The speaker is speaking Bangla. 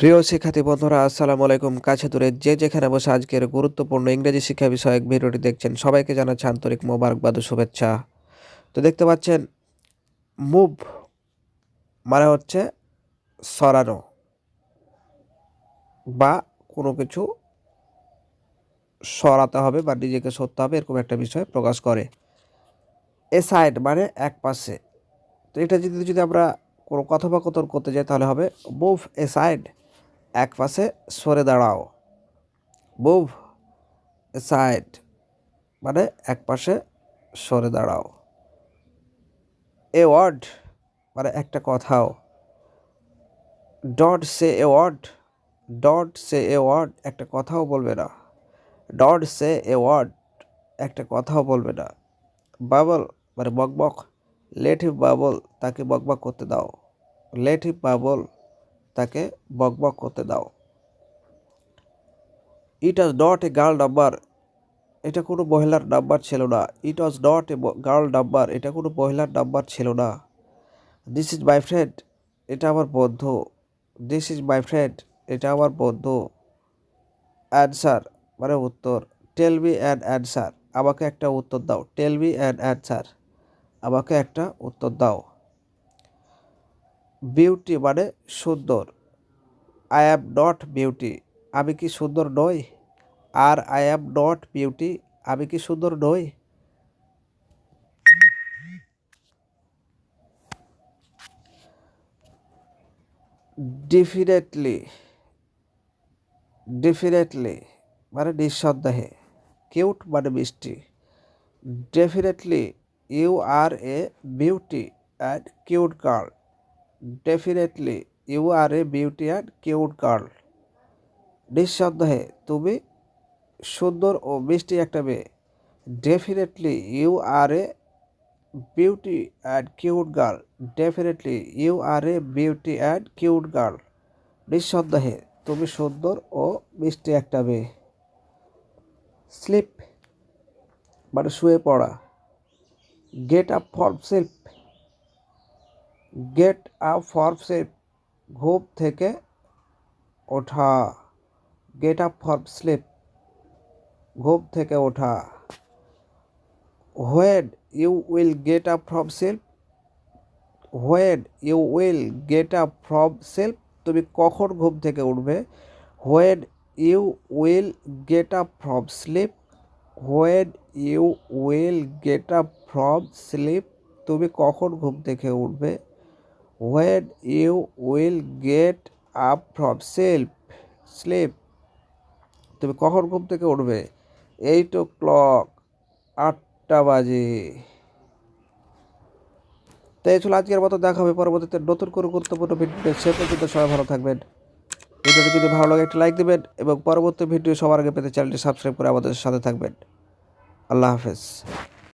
প্রিয় শিক্ষার্থী বন্ধুরা, আসসালামু আলাইকুম। কাছে দূরে যে যেখানে বসে আজকের গুরুত্বপূর্ণ ইংরেজি শিক্ষা বিষয়ক ভিডিওটি দেখছেন, সবাইকে জানাচ্ছি আন্তরিক মোবারকবাদ শুভেচ্ছা। তো দেখতে পাচ্ছেন, মুভ মানে হচ্ছে সরানো বা কোনো কিছু সরাতে হবে বা নিজেকে সরতে হবে, এরকম একটা বিষয় প্রকাশ করে। এ সাইড মানে এক পাশে। তো এটা যদি যদি আমরা কোনো কথোপকথন করতে যাই, তাহলে হবে মুভ এ সাইড। এক পাশে সরে দাঁড়াও। মুভ সাইড মানে এক পাশে সরে দাঁড়াও। এ ওয়ার্ড মানে একটা কথাও। ডট সে এ ওয়ার্ড ডট সে এ ওয়ার্ড একটা কথাও বলবে না। ডট সে এ ওয়ার্ড একটা কথাও বলবে না। বাবল মানে বকবক লেট হিপ বাবল তাকে বকবক করতে দাও। লেট হিপ বাবল তাকে বকবক করতে দাও। It was not a girl number এটা কোনো মহিলার নাম্বার ছিল না। It was not a girl number এটা কোনো মহিলার নাম্বার ছিল না। দিস ইজ মাই ফ্রেন্ড এটা আমার বন্ধু। দিস ইজ মাই ফ্রেন্ড এটা আমার বন্ধু। অ্যান্সার মানে উত্তর। টেল মি অ্যান অ্যান্সার আমাকে একটা উত্তর দাও। টেল মি অ্যান অ্যান্সার আমাকে একটা উত্তর দাও। বিউটি মানে সুন্দর। আই অ্যাম নট বিউটি আমি কি সুন্দর নই? আর আই অ্যাম নট বিউটি আমি কি সুন্দর নই? ডেফিনেটলি ডেফিনেটলি মানে নিঃসন্দেহে। কিউট মানে মিষ্টি। Definitely you are a beauty and cute girl definitely you are a beauty and cute girl নিঃসন্দেহে, তুমি সুন্দর ও মিষ্টি একটা মেয়ে। Definitely you are a beauty and cute girl definitely you are a beauty and cute girl নিঃসন্দেহে, তুমি সুন্দর ও মিষ্টি একটা মেয়ে। স্লিপ মানে শুয়ে পড়া। Get up for sleep get up for sleep ঘুম থেকে ওঠা। গেট আপ ফর স্লিপ ঘুম থেকে ওঠা। When you will get up from self when you will get up from self তুমি কখন ঘুম থেকে উঠবে? When you will get up from sleep when you will get up from sleep তুমি কখন ঘুম থেকে উঠবে? When you will get up from self sleep তুমি কখন ঘুম থেকে উঠবে? এইট ও ক্লক আটটা বাজে। তো এই ছিল আজকের মতো দেখা হবে পরবর্তীতে নতুন করে গুরুত্বপূর্ণ ভিডিও সে পর্যন্ত সবাই ভালো থাকবেন। ভিডিওটি যদি ভালো লাগে, একটি লাইক দেবেন এবং পরবর্তী ভিডিও সবার আগে পেতে চ্যানেলটি সাবস্ক্রাইব করে আমাদের সাথে থাকবেন। আল্লাহ হাফেজ।